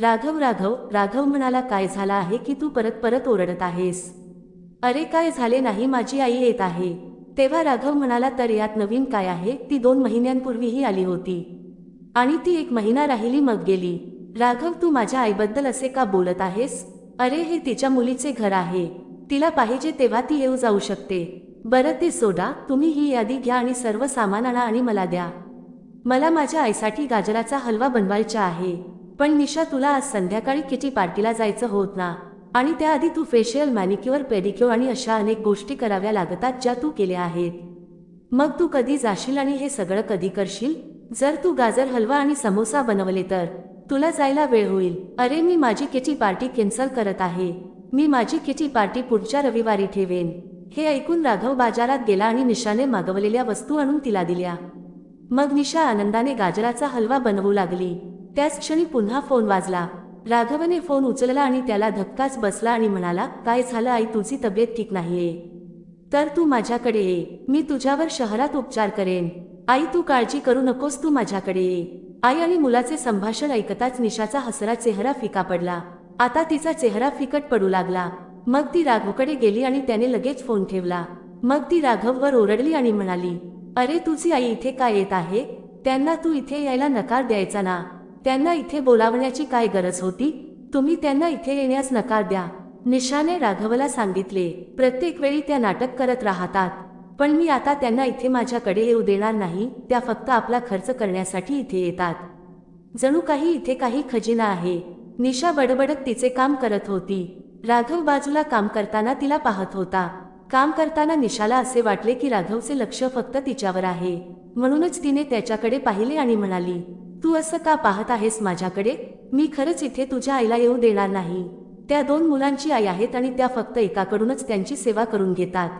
राघव राघव राघव म्हणाला काय झाला आहे की तू परत परत ओरडत आहेस? अरे काय झाले नाही माझी आई येत आहे. तेव्हा राघव म्हणाला तर यात नवीन काय आहे? ती दोन महिन्यांपूर्वीही आली होती. आणि ती एक महिना राहिली मग गेली. राघव तू माझ्या आईबद्दल असे का बोलत आहेस? अरे हे तिच्या मुलीचे घर आहे. तिला पाहिजे तेव्हा ती येऊ जाऊ शकते. बरं ते सोडा. तुम्ही ही यादी घ्या आणि सर्व सामान आणा आणि मला द्या. मला माझ्या आईसाठी गाजराचा हलवा बनवायचा आहे. पण निशा तुला आज संध्याकाळी किटी पार्टीला जायचं होत ना? आणि त्याआधी तू फेशियल मॅनिक्युअर पेडिक्युअर आणि अशा अनेक गोष्टी कराव्या लागतात ज्या तू केल्या आहेत. मग तू कधी जाशील आणि हे सगळं कधी करशील? जर तू गाजर हलवा आणि समोसा बनवले तर? तुला जायला वेळ होईल. अरे मी माझी किटी पार्टी कॅन्सल करत आहे. मी माझी किटी पार्टी पुढच्या रविवारी ठेवेन. हे ऐकून राघव बाजारात गेला आणि निशाने मागवलेल्या वस्तू आणून तिला दिल्या. मग निशा आनंदाने गाजराचा हलवा बनवू लागली. त्याच क्षणी पुन्हा फोन वाजला. राघवने फोन उचलला आणि त्याला धक्काच बसला आणि म्हणाला काय झालं आई? तुझी तब्येत ठीक नाहीये. तर तू माझ्याकडे ये. मी तुझ्यावर शहरात उपचार करेन. आई तू काळजी करू नकोस. तू माझ्याकडे ये. आई आणि मुलाचे संभाषण ऐकताच निशाचा हसरा चेहरा फिका पडला. आता तिचा चेहरा फिकट पडू लागला. मग ती राघवकडे गेली आणि त्याने लगेच फोन ठेवला. मग ती राघववर ओरडली आणि म्हणाली अरे तुझी आई इथे काय येत आहे? त्यांना तू इथे यायला नकार द्यायचा ना. त्यांना इथे बोलावण्याची काय गरज होती? तुम्ही त्यांना इथे येण्यास नकार द्या. निशाने राघवला सांगितले प्रत्येक वेळी त्या नाटक करत राहतात. पण मी आता त्यांना इथे माझ्याकडे येऊ देणार नाही त्या फक्त आपला खर्च करण्यासाठी इथे येतात. जणू काही इथे काही खजिना आहे. निशा बडबडत तिचे काम करत होती. राघव बाजूला काम करताना तिला पाहत होता. काम करताना निशाला असे वाटले की राघवचे लक्ष फक्त तिच्यावर आहे. म्हणूनच तिने त्याच्याकडे पाहिले आणि म्हणाली तू असं का पाहत आहेस माझ्याकडे? मी खरंच इथे तुझ्या आईला येऊ देणार नाही. त्या दोन मुलांची आई आहेत आणि त्या फक्त एकाकडूनच त्यांची सेवा करून घेतात.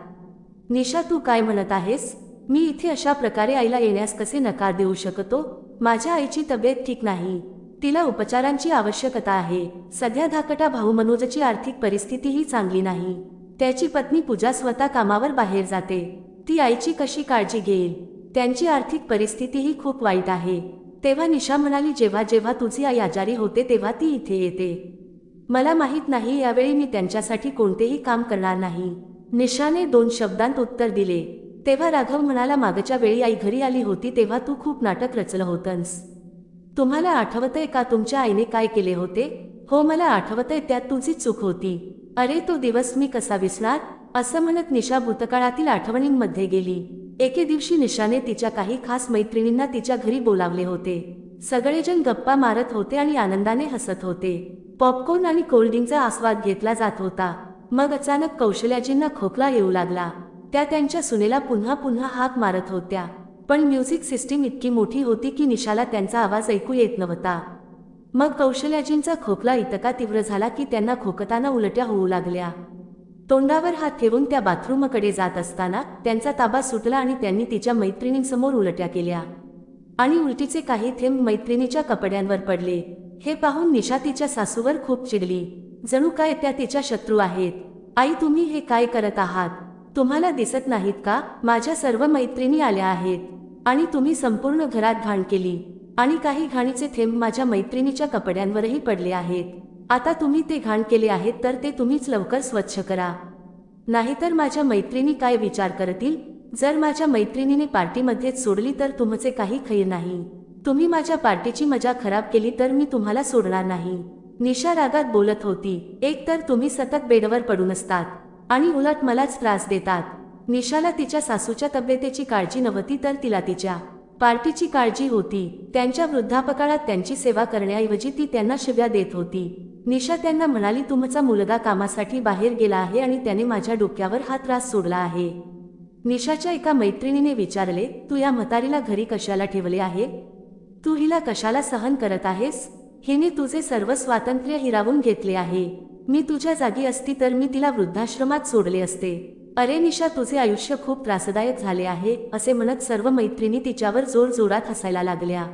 निशा तू काय म्हणत आहेस? मी इथे अशा प्रकारे आईला येण्यास कसे नकार देऊ शकतो? माझ्या आईची तब्येत ठीक नाही. तिला उपचारांची आवश्यकता आहे. सध्या धाकटा भाऊ मनोजची आर्थिक परिस्थितीही चांगली नाही. त्याची पत्नी पूजा स्वतः कामावर बाहेर जाते. ती आईची कशी काळजी घेईल? त्यांची आर्थिक परिस्थितीही खूप वाईट आहे. तेव्हा निशा म्हणाली जेव्हा जेव्हा तुझी आई आजारी होते तेव्हा ती इथे येते. मला माहीत नाही यावेळी मी त्यांच्यासाठी कोणतेही काम करणार नाही. निशाने दोन शब्दांत उत्तर दिले. तेव्हा राघव म्हणाला मागच्या वेळी आई घरी आली होती तेव्हा तू खूप नाटक रचलं होतंस. तुम्हाला आठवतंय का तुमच्या आईने काय केले होते? हो मला आठवतंय त्यात तुझी चूक होती. अरे तो दिवस मी कसा विसणार? असं म्हणत निशा भूतकाळातील आठवणींमध्ये गेली. एके दिवशी निशाने तिच्या काही खास मैत्रिणींना तिच्या घरी बोलावले होते. सगळेजण गप्पा मारत होते आणि आनंदाने हसत होते. पॉपकॉर्न आणि कोल्ड्रिंकचा आस्वाद घेतला जात होता. मग अचानक कौशल्याजींना खोकला येऊ लागला. त्या त्यांच्या सुनेला पुन्हा पुन्हा हाक मारत होत्या. पण म्युझिक सिस्टीम इतकी मोठी होती की निशाला त्यांचा आवाज ऐकू येत नव्हता. मग कौशल्याजींचा खोकला इतका तीव्र झाला की त्यांना खोकताना उलट्या होऊ लागल्या. तोंडावर हात ठेवून त्या बाथरूमकडे जात असताना त्यांचा ताबा सुटला आणि त्यांनी तिच्या मैत्रिणींसमोर उलट्या केल्या. आणि उलटीचे काही थेंब मैत्रिणीच्या कपड्यांवर पडले. हे पाहून निशा तिच्या सासूवर खूप चिडली. जणू काय त्या तिच्या शत्रू आहेत? आई तुम्ही हे काय करत आहात? तुम्हाला दिसत नाहीत का? माझ्या सर्व मैत्रिणी आल्या आहेत. आणि तुम्ही संपूर्ण घरात घाण केली. आणि काही घाणीचे थेंब माझ्या मैत्रिणीच्या कपड्यांवरही पडले आहेत. आता तुम्ही ते घाण केले आहेत तर ते तुम्हीच लवकर स्वच्छ करा. नाहीतर माझ्या मैत्रिणी काय विचार करतील? जर माझ्या मैत्रिणीने पार्टीमध्येच सोडली तर तुमचे काही खैर नाही. तुम्ही माझ्या पार्टीची मजा खराब केली तर मी तुम्हाला सोडणार नाही. निशा रागात बोलत होती. एक तर तुम्ही सतत बेडवर पडून असतात आणि उलट मलाच त्रास देतात. निशाला तिच्या सासूच्या तब्येतीची काळजी नव्हती तर तिला तिच्या पार्टीची काळजी होती. त्यांच्या वृद्धापकाळात त्यांची सेवा करण्याऐवजी ती त्यांना शिव्या देत होती. निशा त्यांना म्हणाली तुमचा मुलगा कामासाठी बाहेर गेला आहे आणि त्याने माझ्या डोक्यावर हा त्रास सोडला आहे. निशाच्या एका मैत्रिणीने विचारले तू या म्हातारीला घरी कशाला ठेवले आहे? तू हिला कशाला सहन करत आहेस? हिने तुझे सर्व स्वातंत्र्य हिरावून घेतले आहे. मी तुझ्या जागी असती तर मी तिला वृद्धाश्रमात सोडले असते. अरे निशा तुझे आयुष्य खूप त्रासदायक झाले आहे असे म्हणत सर्व मैत्रिणी तिच्यावर जोर जोरात हसायला लागल्या.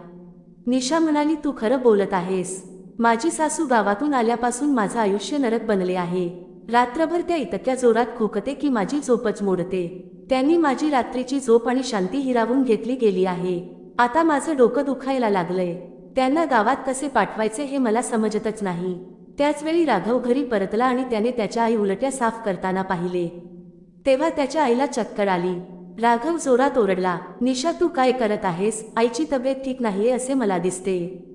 निशा म्हणाली तू खरं बोलत आहेस. माझी सासू गावातून आल्यापासून माझं आयुष्य नरक बनले आहे. रात्रभर त्या इतक्या जोरात खोकते की माझी झोपच मोडते. त्यांनी माझी रात्रीची झोप आणि शांती हिरावून घेतली गेली आहे. आता माझं डोकं दुखायला लागलंय. त्यांना गावात कसे पाठवायचे हे मला समजतच नाही. त्याचवेळी राघव घरी परतला आणि त्याने त्याच्या आई उलट्या साफ करताना पाहिले. तेव्हा त्याच्या आईला चक्कर आली. राघव जोरात ओरडला निशा तू काय करत आहेस? आईची तब्येत ठीक नाहीये असे मला दिसते.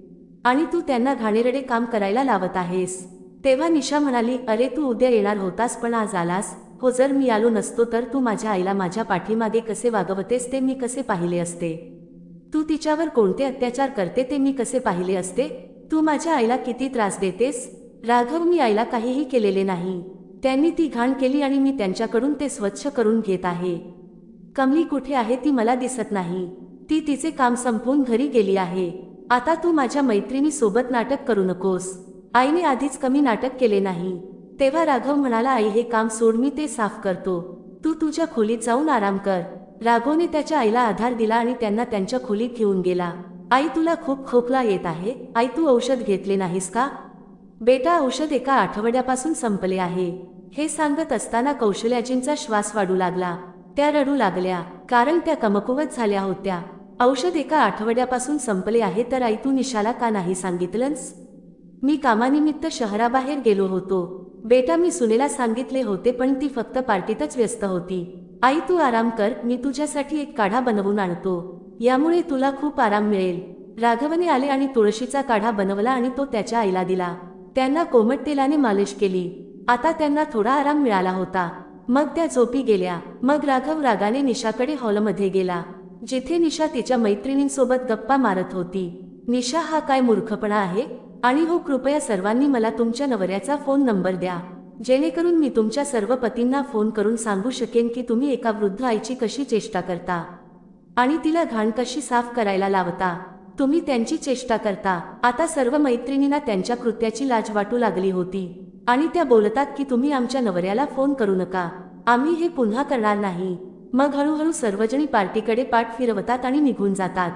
आणि तू त्यांना घाणेरडे काम करायला लावत आहेस. तेव्हा निशा म्हणाली अरे तू उद्या येणार होतास पण आज आलास. हो जर मी आलो नसतो तर तू माझ्या आईला माझ्या पाठीमागे कसे वागवतेस ते मी कसे पाहिले असते? तू तिच्यावर कोणते अत्याचार करते ते मी कसे पाहिले असते? तू माझ्या आईला किती त्रास देतेस? राघव मी आईला काहीही केलेले नाही. त्यांनी ती घाण केली आणि मी त्यांच्याकडून ते स्वच्छ करून घेत आहे. कमली कुठे आहे ती मला दिसत नाही. ती तिचे काम संपवून घरी गेली आहे. आता तू माझ्या मैत्रिणीसोबत नाटक करू नकोस. आईने आधीच कमी नाटक केले नाही. तेव्हा राघव म्हणाला आई हे काम सोड मी ते साफ करतो. तू तुझ्या खोलीत जाऊन आराम कर. राघवने त्याच्या आईला आधार दिला आणि त्यांना त्यांच्या खोलीत घेऊन गेला. आई तुला खूप खोकला येत आहे. आई तू औषध घेतले नाहीस का? बेटा औषध एका आठवड्यापासून संपले आहे. हे सांगत असताना कौशल्याजींचा श्वास वाढू लागला. त्या रडू लागल्या कारण त्या कमकुवत झाल्या होत्या. औषध एका आठवड्यापासून संपले आहे तर आई तू निशाला का नाही सांगितलंस? मी कामानिमित्त शहराबाहेर गेलो होतो. बेटा मी सुनेला सांगितले होते पण ती फक्त पार्टीतच व्यस्त होती. आई तू आराम कर मी तुझ्यासाठी एक काढा बनवून आणतो. यामुळे तुला खूप आराम मिळेल. राघवने आले आणि तुळशीचा काढा बनवला आणि तो त्याच्या आईला दिला. त्यांना कोमट तेलाने मालिश केली. आता त्यांना थोडा आराम मिळाला होता. मग त्या झोपी गेल्या. मग राघव रागाने निशाकडे हॉलमध्ये गेला. जिथे निशा तिच्या मैत्रिणींसोबत गप्पा मारत होती. निशा हा काय मूर्खपणा आहे? आणि हो कृपया सर्वांनी मला तुमच्या नवऱ्याचा फोन नंबर द्या. जेणेकरून मी तुमच्या सर्व पतींना फोन करून सांगू शकेन की तुम्ही एका वृद्ध आईची कशी चेष्टा करता. आणि तिला घाण कशी साफ करायला लावता. तुम्ही त्यांची चेष्टा करता. आता सर्व मैत्रिणींना त्यांच्या कृत्याची लाज वाटू लागली होती. आणि त्या बोलतात की तुम्ही आमच्या नवऱ्याला फोन करू नका. आम्ही हे पुन्हा करणार नाही. मग हळूहळू सर्वजणी पार्टीकडे पाठ फिरवतात आणि निघून जातात.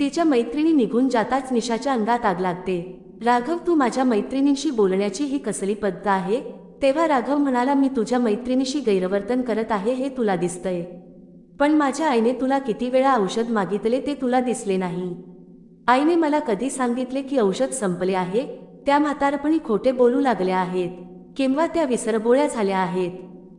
तिच्या मैत्रिणी निघून जाताच निशाच्या अंगात आग लागते. राघव तू माझ्या मैत्रिणींशी बोलण्याची ही कसली पद्धत आहे? तेव्हा राघव म्हणाला मी तुझ्या मैत्रिणीशी गैरवर्तन करत आहे हे तुला दिसतंय. पण माझ्या आईने तुला किती वेळा औषध मागितले ते तुला दिसले नाही. आईने मला कधी सांगितले की औषध संपले आहे? त्या म्हातारपणी खोटे बोलू लागल्या आहेत. किंवा त्या विसरबोळ्या झाल्या आहेत.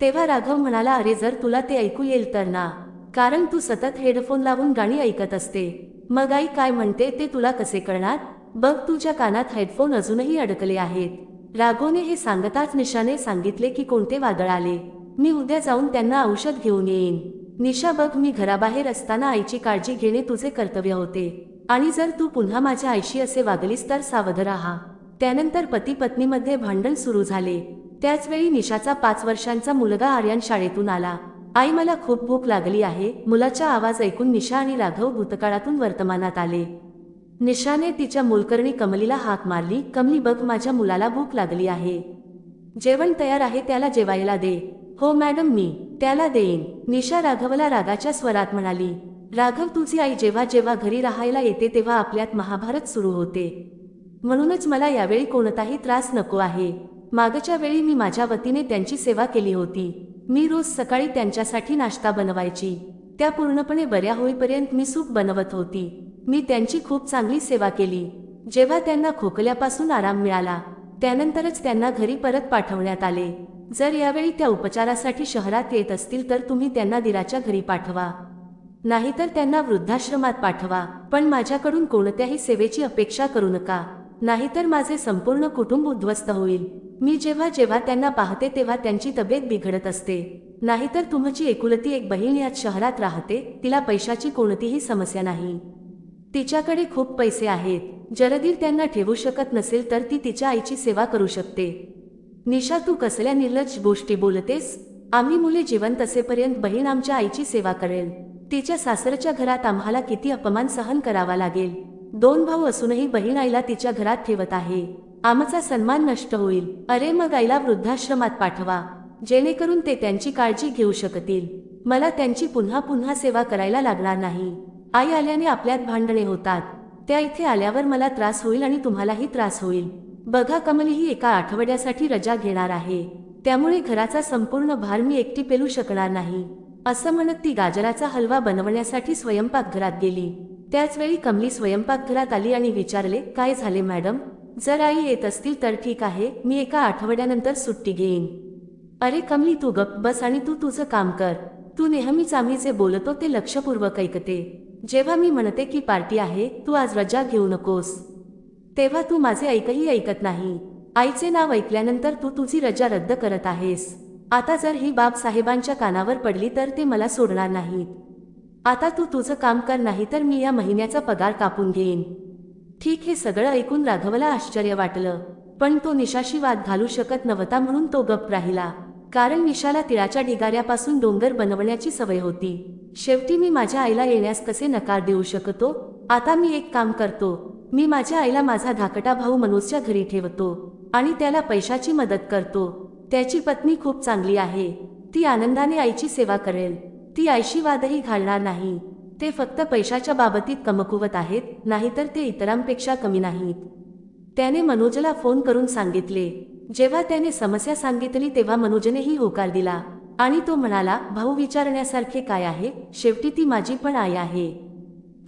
तेव्हा राघव म्हणाला अरे जर तुला ते ऐकू येईल तर ना. कारण तू सतत हेडफोन लावून गाणी ऐकत असते. मग आई काय म्हणते ते तुला कसे कळणार? बघ तुझ्या कानात हेडफोन अजूनही अडकले आहेत. राघवने हे सांगताच निशाने सांगितले की कोणते वादळ आले. मी उद्या जाऊन त्यांना औषध घेऊन येईन. निशा बघ मी घराबाहेर असताना आईची काळजी घेणे तुझे कर्तव्य होते. आणि जर तू पुन्हा माझ्या आईशी असे वागलीस तर सावध राहा. त्यानंतर पती पत्नीमध्ये भांडण सुरू झाले. त्याचवेळी निशाचा पाच वर्षांचा मुलगा आर्यन शाळेतून आला. आई मला खूप भूक लागली आहे. मुलाचा आवाज ऐकून निशा आणि राघव भूतकाळातून वर्तमानात आले. निशाने तिच्या मुलकर्णी कमलीला हाक मारली कमली बघ माझ्या मुलाला भूक लागली आहे. जेवण तयार आहे त्याला जेवायला दे. हो मॅडम मी त्याला देईन. निशा राघवला रागाच्या स्वरात म्हणाली. राघव तुझी आई जेव्हा जेव्हा घरी राहायला येते तेव्हा आपल्यात महाभारत सुरू होते. म्हणूनच मला यावेळी कोणताही त्रास नको आहे. मागच्या वेळी मी माझ्या वतीने त्यांची सेवा केली होती. मी रोज सकाळी त्यांच्यासाठी नाश्ता बनवायची. त्या पूर्णपणे बऱ्या होईपर्यंत मी सूप बनवत होती. मी त्यांची खूप चांगली सेवा केली. जेव्हा त्यांना खोकल्यापासून आराम मिळाला त्यानंतरच त्यांना घरी परत पाठवण्यात आले. जर यावेळी त्या उपचारासाठी शहरात येत असतील तर तुम्ही त्यांना दिराच्या घरी पाठवा. नाहीतर त्यांना वृद्धाश्रमात पाठवा. पण माझ्याकडून कोणत्याही सेवेची अपेक्षा करू नका. नाहीतर माझे संपूर्ण कुटुंब उद्ध्वस्त होईल. मी जेव्हा जेव्हा त्यांना पाहते तेव्हा त्यांची तब्येत बिघडत असते. नाहीतर तुमची एकुलती एक बहीण याच शहरात राहते तिला पैशाची कोणतीही समस्या नाही. तिच्याकडे खूप पैसे आहेत. जरदीर त्यांना ठेवू शकत नसेल तर ती तिच्या आईची सेवा करू शकते. निशा तू कसल्या निर्लज गोष्टी बोलतेस? आम्ही मुले जिवंत असेपर्यंत बहीण आमच्या आईची सेवा करेल. तिच्या सासरच्या घरात आम्हाला किती अपमान सहन करावा लागेल. दोन भाऊ असूनही बहीण आईला तिच्या घरात ठेवत आहे. आमचा सन्मान नष्ट होईल. अरे मग आईला वृद्धाश्रमात पाठवा. जेणेकरून ते त्यांची काळजी घेऊ शकतील. मला त्यांची पुन्हा पुन्हा सेवा करायला लागणार नाही. आई आल्याने आपल्यात भांडणे होतात. त्या इथे आल्यावर मला त्रास होईल आणि तुम्हालाही त्रास होईल. बघा कमलीही एका आठवड्यासाठी रजा घेणार आहे. त्यामुळे घराचा संपूर्ण भार मी एकटी पेलू शकणार नाही. असं म्हणत ती गाजराचा हलवा बनवण्यासाठी स्वयंपाकघरात गेली. त्याचवेळी कमली स्वयंपाकघरात आली आणि विचारले काय झाले मॅडम? जर आई येत असतील तर ठीक आहे मी एका आठवड्यानंतर सुट्टी घेईन. अरे कमली तू गप बस आणि तू तुझं काम कर. तू नेहमीच आम्ही जे बोलतो ते लक्षपूर्वक ऐकते. जेव्हा मी म्हणते की पार्टी आहे तू आज रजा घेऊ नकोस. तेव्हा तू माझे ऐकही ऐकत नाही. आईचे नाव ऐकल्यानंतर तू तुझी रजा रद्द करत आहेस. आता जर ही बाब साहेबांच्या कानावर पडली तर ते मला सोडणार नाहीत. आता तू तुझं काम कर नाही तर मी या महिन्याचा पगार कापून घेईन. ठीक हे सगळं ऐकून राघवला आश्चर्य वाटलं. पण तो निशाशी वाद घालू शकत नव्हता म्हणून तो गप राहिला. कारण निशाला तिळाच्या ढिगाऱ्यापासून डोंगर बनवण्याची सवय होती. शेवटी मी माझ्या आईला येण्यास कसे नकार देऊ शकतो? आता मी एक काम करतो. मी माझ्या आईला माझा धाकटा भाऊ मनोजच्या घरी ठेवतो आणि त्याला पैशाची मदत करतो. त्याची पत्नी खूप चांगली आहे. ती आनंदाने आईची सेवा करेल. ती आईशी वादही घालणार नाही. ते फक्त पैशाच्या बाबतीत कमकुवत आहेत नाहीतर ते इतरांपेक्षा कमी नाहीत. त्याने मनोजला फोन करून सांगितले. जेव्हा त्याने समस्या सांगितली तेव्हा मनोजनेही होकार दिला. आणि तो म्हणाला भाऊ विचारण्यासारखे काय आहे? शेवटी ती माझी पण आई आहे.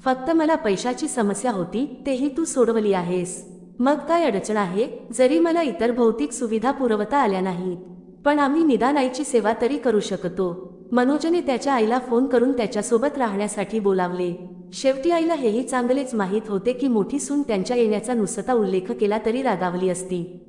फक्त मला पैशाची समस्या होती तेही तू सोडवली आहेस. मग काय अडचण आहे? जरी मला इतर भौतिक सुविधा पुरवता आल्या नाहीत पण आम्ही निदान आईची सेवा तरी करू शकतो. मनोजने त्याच्या आईला फोन करून त्याच्यासोबत राहण्यासाठी बोलावले. शेवटी आईला हेही चांगलेच माहीत होते की मोठी सून त्यांच्या येण्याचा नुसता उल्लेख केला तरी रागावली असती.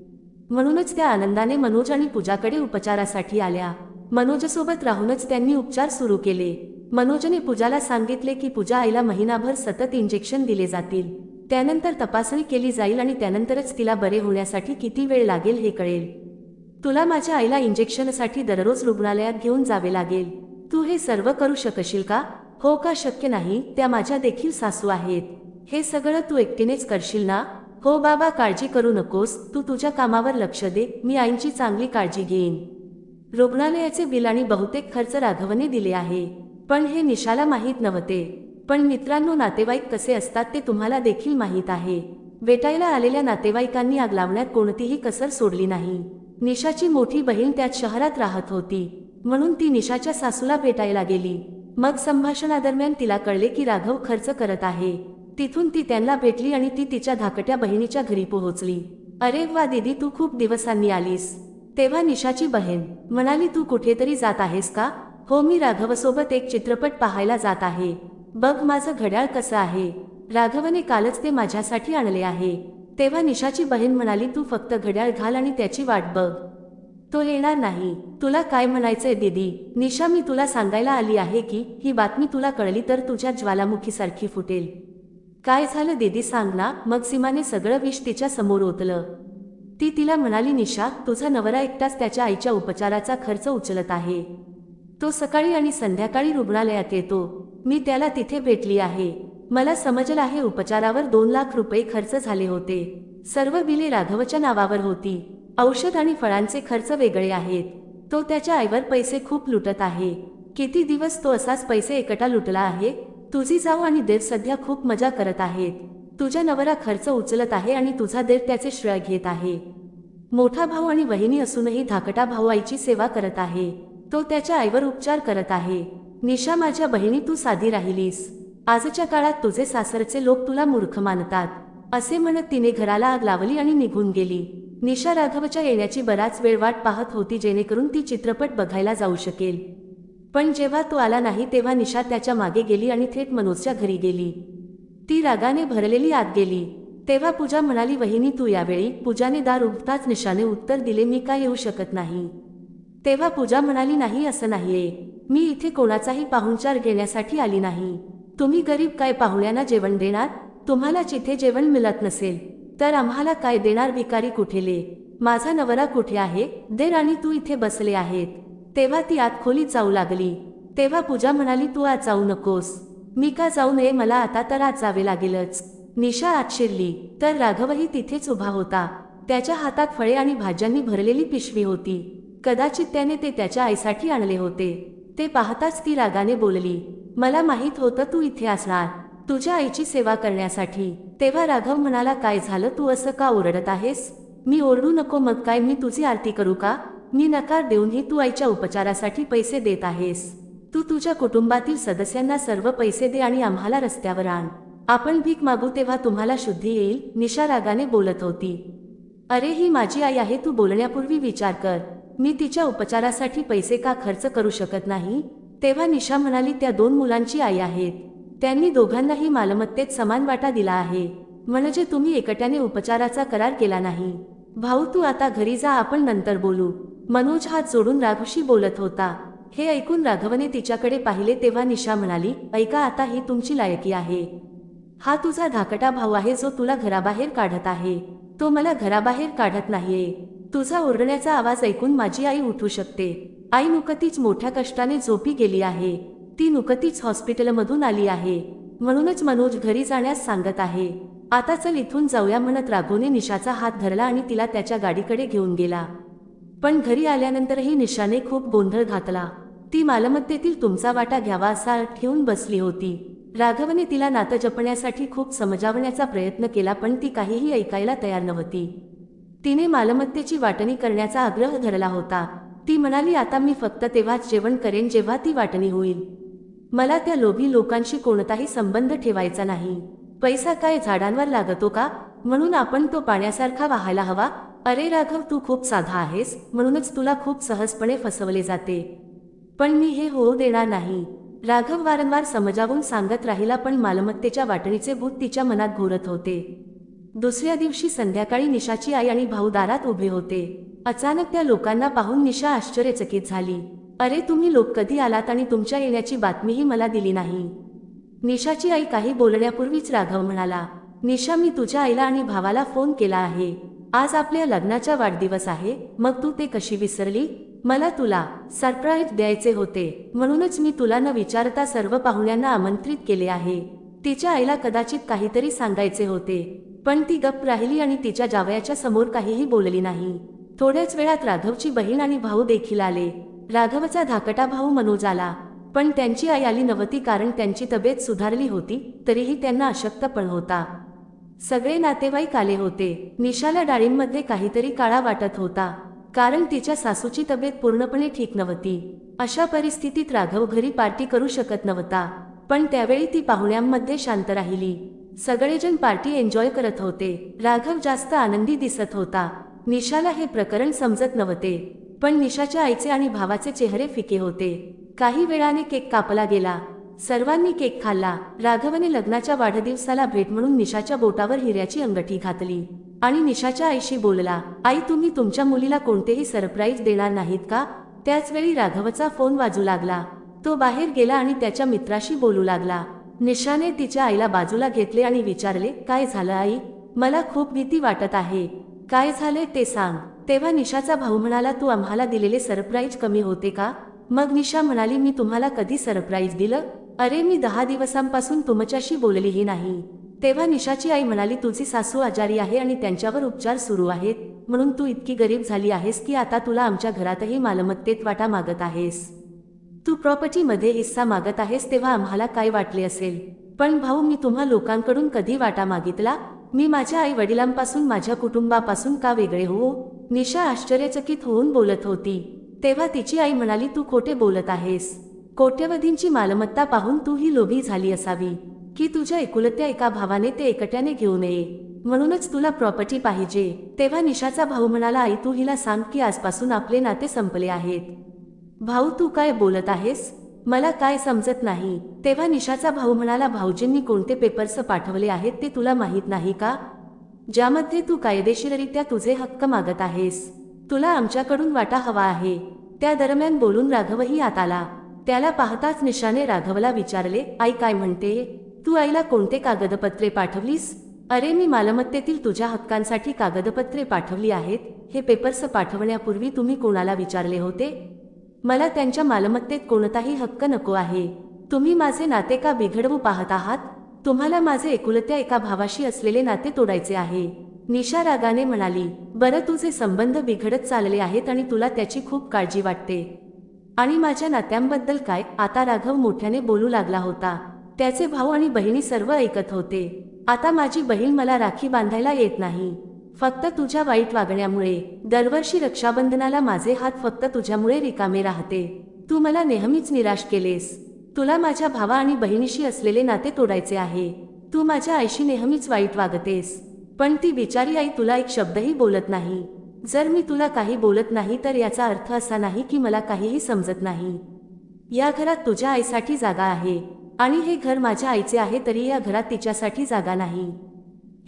म्हणूनच त्या आनंदाने मनोज आणि पूजाकडे उपचारासाठी आल्या. मनोजसोबत राहूनच त्यांनी उपचार सुरू केले. मनोजने पूजाला सांगितले की पूजा आईला महिनाभर सतत इंजेक्शन दिले जातील. त्यानंतर तपासणी केली जाईल आणि त्यानंतरच तिला बरे होण्यासाठी किती वेळ लागेल हे कळेल. तुला माझ्या आईला इंजेक्शनसाठी दररोज रुग्णालयात घेऊन जावे लागेल. तू हे सर्व करू शकशील का? हो का शक्य नाही? त्या माझ्या देखील सासू आहेत. हे सगळं तू एकटीनेच करशील ना? हो बाबा काळजी करू नकोस. तू तुझ्या कामावर लक्ष दे. मी आईंची चांगली काळजी घेईन. रुग्णालयाचे बिल आणि बहुतेक खर्च राघवने दिले आहे. पण हे निशाला माहीत नव्हते. पण मित्रांनो नातेवाईक कसे असतात ते तुम्हाला देखील माहीत आहे. वेटायला आलेल्या नातेवाईकांनी आग लावण्यात कोणतीही कसर सोडली नाही. निशाची मोठी बहीण त्यात शहरात राहत होती. म्हणून ती निशाच्या सासूला भेटायला गेली. मग संभाषणादरम्यान तिला कळले की राघव खर्च करत आहे. तिथून ती त्यांना भेटली आणि ती तिच्या धाकट्या बहिणीच्या घरी पोहोचली. अरे वा दीदी तू खूप दिवसांनी आलीस. तेव्हा निशाची बहीण म्हणाली तू कुठेतरी जात आहेस का? हो मी राघवसोबत एक चित्रपट पाहायला जात आहे. बघ माझं घड्याळ कसं आहे. राघवने कालच ते माझ्यासाठी आणले आहे. तेव्हा निशाची बहीण म्हणाली तू फक्त घड्याळ घाल आणि त्याची वाट बघ. तो येणार नाही. तुला काय म्हणायचंय दीदी? निशा मी तुला सांगायला आली आहे की ही बातमी तुला कळली तर तुझ्या ज्वालामुखीसारखी फुटेल. काय झालं दीदी सांग ना. मग सीमाने सगळं विष तिच्या समोर ओतलं. ती तिला म्हणाली निशा तुझा नवरा एकटाच त्याच्या आईच्या उपचाराचा खर्च उचलत आहे. तो सकाळी आणि संध्याकाळी रुग्णालयात येतो. मी त्याला तिथे भेटली आहे. मला समजलं आहे उपचारावर दोन लाख रुपये खर्च झाले होते. सर्व बिले राघवच्या नावावर होती. औषध आणि फळांचे खर्च वेगळे आहेत. तो त्याच्या आईवर पैसे खूप लुटत आहे. किती दिवस तो असाच पैसे एकटा लुटला आहे? तुझी जाऊ आणि देव सध्या खूप मजा करत आहेत. तुझ्या नवरा खर्च उचलत आहे आणि तुझा देव त्याचे श्रेय घेत आहे. मोठा भाऊ आणि वहिनी असूनही धाकटा भाऊ आईची सेवा करत आहे. तो त्याच्या आईवर उपचार करत आहे. निशा माझ्या बहिणी तू साधी राहिलीस. आजच्या काळात तुझे सासरचे लोक तुला मूर्ख मानतात. असे म्हणत तिने घराला आग लावली आणि निघून गेली. निशा राघवच्या येण्याची बराच वेळ वाट पाहत होती जेणेकरून ती चित्रपट बघायला जाऊ शकेल. पण जेव्हा तो आला नाही तेव्हा निशा त्याच्यामागे गेली आणि थेट मनोजच्या घरी गेली. ती रागाने भरलेली आत गेली. तेव्हा पूजा म्हणाली वहिनी तू यावेळी पूजाने दार उघताच निशाने उत्तर दिले मी का येऊ शकत नाही? तेव्हा पूजा म्हणाली नाही असं नाहीये. मी इथे कोणाचाही पाहुणचार घेण्यासाठी आली नाही. तुम्ही गरीब काय पाहुण्यांना जेवण देणार? तुम्हाला जिथे जेवण मिळत नसेल तर आम्हाला काय देणार भिकारी कुठेले? माझा नवरा कुठे आहे? देर आणि तू इथे बसले आहेत. तेव्हा ती आत खोलीत जाऊ लागली. तेव्हा पूजा म्हणाली तू आज जाऊ नकोस. मी का जाऊ नये? मला आता तर आज जावे लागेलच. निशा आत शिरली. तर राघवही तिथेच उभा होता. त्याच्या हातात फळे आणि भाज्यांनी भरलेली पिशवी होती. कदाचित त्याने ते त्याच्या आईसाठी आणले होते. ते पाहताच ती रागाने बोलली मला माहीत होतं तू इथे असणार तुझ्या आईची सेवा करण्यासाठी. तेव्हा राघव म्हणाला काय झालं तू असं का ओरडत आहेस? मी ओरडू नको मग काय मी तुझी आरती करू का? मी नकार देऊनही तू आईच्या उपचारासाठी पैसे देत आहेस. तू तुझ्या कुटुंबातील सदस्यांना सर्व पैसे दे आणि आम्हाला रस्त्यावर आण. आपण भीक मागू तेव्हा तुम्हाला शुद्धी येईल निशा रागाने बोलत होती. अरे ही माझी आई आहे तू बोलण्यापूर्वी विचार कर. मी तिच्या उपचारासाठी पैसे का खर्च करू शकत नाही? तेव्हा निशा म्हणाली त्या दोन मुलांची आई आहेत. त्यांनी दोघांनाही मालमत्तेत समान वाटा दिला आहे. म्हणजे तुम्ही एकट्याने उपचाराचा करार केला नाही. भाऊ तू आता घरी जा आपण नंतर बोलू. मनोज हात जोडून राघवशी बोलत होता. हे ऐकून राघवने तिच्याकडे पाहिले तेव्हा निशा म्हणाली ऐका आता ही तुमची लायकी आहे. हा तुझा धाकटा भाऊ आहे जो तुला घराबाहेर काढत आहे. तो मला घराबाहेर काढत नाहीये. तुझा ओरडण्याचा आवाज ऐकून माझी आई उठू शकते. आई नुकतीच मोठ्या कष्टाने झोपी गेली आहे. ती नुकतीच हॉस्पिटलमधून आली आहे. म्हणूनच मनोज घरी जाण्यास सांगत आहे. आता चल इथून जाऊया म्हणत राघोने निशाचा हात धरला आणि तिला त्याच्या गाडीकडे घेऊन गेला. पण घरी आल्यानंतरही निशाने खूप गोंधळ घातला. ती मालमत्तेतील तुमचा वाटा घ्यावा असा ठेवून बसली होती. राघवने तिला नातं जपण्यासाठी खूप समजावण्याचा प्रयत्न केला पण ती काहीही ऐकायला तयार नव्हती. तिने मालमत्तेची वाटणी करण्याचा आग्रह धरला होता. ती म्हणाली आता मी फक्त तेव्हाच जेवण करेन जेव्हा ती वाटणी होईल. मला त्या लोभी लोकांशी कोणताही संबंध ठेवायचा नाही. पैसा काय झाडांवर लागतो का? म्हणून आपण तो पाण्यासारखा वाहायला हवा. अरे राघव तू खूप साधा आहेस. म्हणूनच तुला खूप सहजपणे फसवले जाते. पण मी हे होऊ देणार नाही. राघव वारंवार समजावून सांगत राहिला पण मालमत्तेच्या वाटणीचे भूत तिच्या मनात घोरत होते. दुसऱ्या दिवशी संध्याकाळी निशाची आई आणि भाऊ दारात उभे होते. अचानक त्या लोकांना पाहून निशा आश्चर्यचकित झाली. अरे तुम्ही लोक कधी आलात आणि तुमच्या येण्याची बातमीही मला दिली नाही? निशाची आई काही बोलण्यापूर्वीच राघव म्हणाला. निशा मी तुझ्या आईला आणि भावाला फोन केला आहे. आज आपल्या लग्नाचा वाढदिवस आहे. मग तू ते कशी विसरली? मला तुला सरप्राईज द्यायचे होते. म्हणूनच मी तुला न विचारता सर्व पाहुण्यांना आमंत्रित केले आहे. तिच्या आईला कदाचित काहीतरी सांगायचे होते. पण ती गप्प राहिली आणि तिच्या जावयाच्या समोर काहीही बोलली नाही. थोड्याच वेळात राघवची बहीण आणि भाऊ देखील आले. राघवचा धाकटा भाऊ मनोज आला. पण त्यांची आई आली नव्हती कारण त्यांची तब्येत सुधारली होती तरीही त्यांना अशक्तपण होता. सगळे नातेवाईक आले होते. निशाला डाळींमध्ये काहीतरी काळा वाटत होता कारण तिच्या सासूची तब्येत पूर्णपणे ठीक नव्हती. अशा परिस्थितीत राघव घरी पार्टी करू शकत नव्हता पण त्यावेळी ती पाहुण्यांमध्ये शांत राहिली. सगळेजण पार्टी एन्जॉय करत होते. राघव जास्त आनंदी दिसत होता. निशाला हे प्रकरण समजत नव्हते. पण निशाच्या आईचे आणि भावाचे चेहरे फिके होते. काही वेळाने केक कापला गेला. सर्वांनी केक खाल्ला. राघवने लग्नाच्या वाढदिवसाला भेट म्हणून निशाच्या बोटावर हिऱ्याची अंगठी घातली आणि निशाच्या आईशी बोलला आई तुम्ही तुमच्या मुलीला कोणतेही सरप्राईज देणार नाहीत का? त्याचवेळी राघवचा फोन वाजू लागला. तो बाहेर गेला आणि त्याच्या मित्राशी बोलू लागला. निशाने तिच्या आईला बाजूला घेतले आणि विचारले काय झालं आई? मला खूप भीती वाटत आहे. काय झाले ते सांग. तेव्हा निशाचा भाऊ म्हणाला तू आम्हाला दिलेले सरप्राईज कमी होते का? मग निशा म्हणाली मी तुम्हाला कधी सरप्राईज दिलं? अरे मी दहा दिवसांपासून तुमच्याशी बोललीही नाही. तेव्हा निशाची आई म्हणाली तुझी सासू आजारी आहे आणि त्यांच्यावर उपचार सुरू आहेत. म्हणून तू इतकी गरीब झाली आहेस की आता तुला आमच्या घरातही मालमत्तेत वाटा मागत आहेस. तू प्रॉपर्टीमध्ये हिस्सा मागत आहेस तेव्हा आम्हाला काय वाटले असेल? पण भाऊ मी तुम्हा लोकांकडून कधी वाटा मागितला? मी माझ्या आई वडिलांपासून माझ्या कुटुंबापासून का वेगळे हो? निशा आश्चर्यचकित होऊन बोलत होती. तेव्हा तिची आई म्हणाली तू खोटे बोलत आहेस. कोट्यवधींची मालमत्ता पाहून तू ही लोभी झाली असावी. की तुझ्या एकुलत्या एका भावाने ते एकट्याने घेऊ नये. म्हणूनच तुला प्रॉपर्टी पाहिजे. तेव्हा निशाचा भाऊ म्हणाला आई तू हिला सांग की आजपासून आपले नाते संपले आहेत. भाऊ तू काय बोलत आहेस? मला काय समजत नाही. तेव्हा निशाचा भाऊ म्हणाला भाऊजींनी कोणते पेपर्स पाठवले आहेत ते तुला माहीत नाही का? ज्यामध्ये तू कायदेशीररित्या तुझे हक्क मागत आहेस. तुला आमच्याकडून वाटा हवा आहे. त्या दरम्यान बोलून राघवही आत आला. त्याला पाहताच निशाने राघवला विचारले आई काय म्हणते? तू आईला कोणते कागदपत्रे पाठवलीस? अरे मी मालमत्तेतील तुझ्या हक्कांसाठी कागदपत्रे पाठवली आहेत. हे पेपर्स पाठवण्यापूर्वी तुम्ही कोणाला विचारले होते? मला त्यांच्या मालमत्तेत कोणताही हक्क नको आहे. तुम्ही माझे नाते का बिघडवू पाहत आहात? तुम्हाला माझे एकुलत्या एका भावाशी असलेले नाते तोडायचे आहे. निशा रागाने म्हणाली बरं तुझे संबंध बिघडत चालले आहेत आणि तुला त्याची खूप काळजी वाटते. आणि माझ्या नात्यांबद्दल काय आता राघव मोठ्याने बोलू लागला होता. त्याचे भाऊ आणि बहिणी सर्व ऐकत होते. आता माझी बहीण मला राखी बांधायला येत नाही. फक्त तुझ्या वाईट वागण्यामुळे. दरवर्षी रक्षाबंधनाला माझे हात फक्त तुझ्यामुळे रिकामे राहते. तू मला नेहमीच निराश केलेस. तुला माझ्या भावा आणि बहिणीशी असलेले नाते तोडायचे आहे. तू माझ्या आईशी नेहमीच वाईट वागतेस. पण ती बिचारी आई तुला एक शब्दही बोलत नाही. जर मी तुला काही बोलत नाही तर याचा अर्थ असा नाही की मला काहीही समजत नाही. या घरात तुझ्या आईसाठी जागा आहे. आणि हे घर माझ्या आईचे आहे तरी या घरात तिच्यासाठी जागा नाही.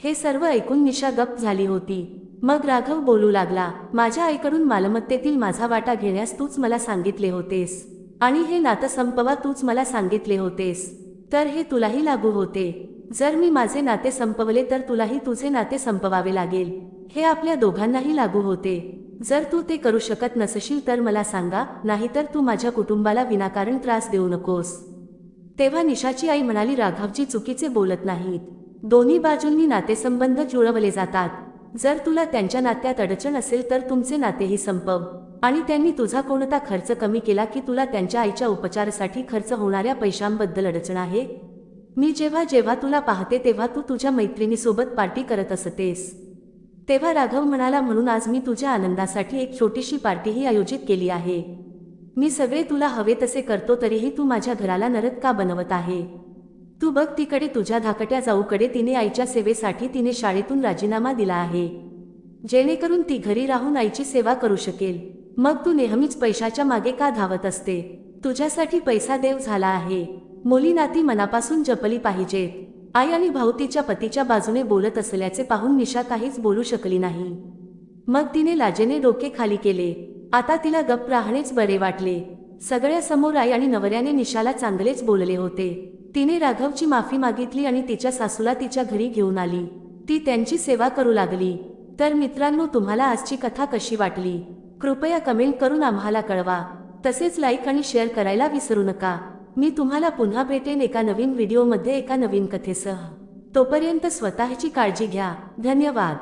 हे सर्व ऐकून निशा गप्प झाली होती. मग राघव बोलू लागला माझ्या आईकडून मालमत्तेतील माझा वाटा घेण्यास तूच मला सांगितले होतेस. आणि हे नातं संपवा तूच मला सांगितले होतेस. तर हे तुलाही लागू होते. जर मी माझे नाते संपवले तर तुलाही तुझे नाते संपवावे लागेल. हे आपल्या दोघांनाही लागू होते. जर तू ते करू शकत नसशील तर मला सांगा नाहीतर तू माझ्या कुटुंबाला विनाकारण त्रास देऊ नकोस. तेव्हा निशाची आई म्हणाली राघवजी चुकीचे बोलत नाहीत. दोन्ही बाजूंनी नातेसंबंध जुळवले जातात. जर तुला त्यांच्या नात्यात अडचण असेल तर तुमचे नातेही संपव. आणि त्यांनी तुझा कोणता खर्च कमी केला की तुला त्यांच्या आईच्या उपचारासाठी खर्च होणाऱ्या पैशांबद्दल अडचण आहे? मी जेव्हा जेव्हा तुला पाहते तेव्हा तू तुझ्या मैत्रिणीसोबत पार्टी करत असतेस. तेव्हा राघव म्हणाला म्हणून आज मी तुझ्या आनंदासाठी एक छोटीशी पार्टीही आयोजित केली आहे. मी सगळे तुला हवे तसे करतो तरीही तू माझ्या घराला नरक का बनवत आहे? तू बघ तिकडे तुझ्या धाकट्या जाऊकडे तिने आईच्या सेवेसाठी तिने शाळेतून राजीनामा दिला आहे. जेणेकरून ती घरी राहून आईची सेवा करू शकेल. मग तू नेहमीच पैशाच्या मागे का धावत असते? तुझ्यासाठी पैसा देव झाला आहे. मुली नाती मनापासून जपली पाहिजेत. आई आणि भाऊ तिच्या पतीच्या बाजूने बोलत असल्याचे पाहून निशा काहीच बोलू शकली नाही. मग तिने लाजेने डोके खाली केले. आता तिला गप राहणेच बरे वाटले. सगळ्यासमोर आई आणि नवऱ्याने निशाला चांगलेच बोलले होते. तिने राघवची माफी मागितली आणि तिच्या सासूला तिच्या घरी घेऊन आली. ती त्यांची सेवा करू लागली. तर मित्रांनो तुम्हाला आजची कथा कशी वाटली? कृपया कमेंट करून आम्हाला कळवा. तसेच लाईक आणि शेअर करायला विसरू नका. मी तुम्हाला पुन्हा भेटेन एका नवीन व्हिडिओमध्ये एका नवीन कथेसह. तोपर्यंत स्वतःची काळजी घ्या. धन्यवाद.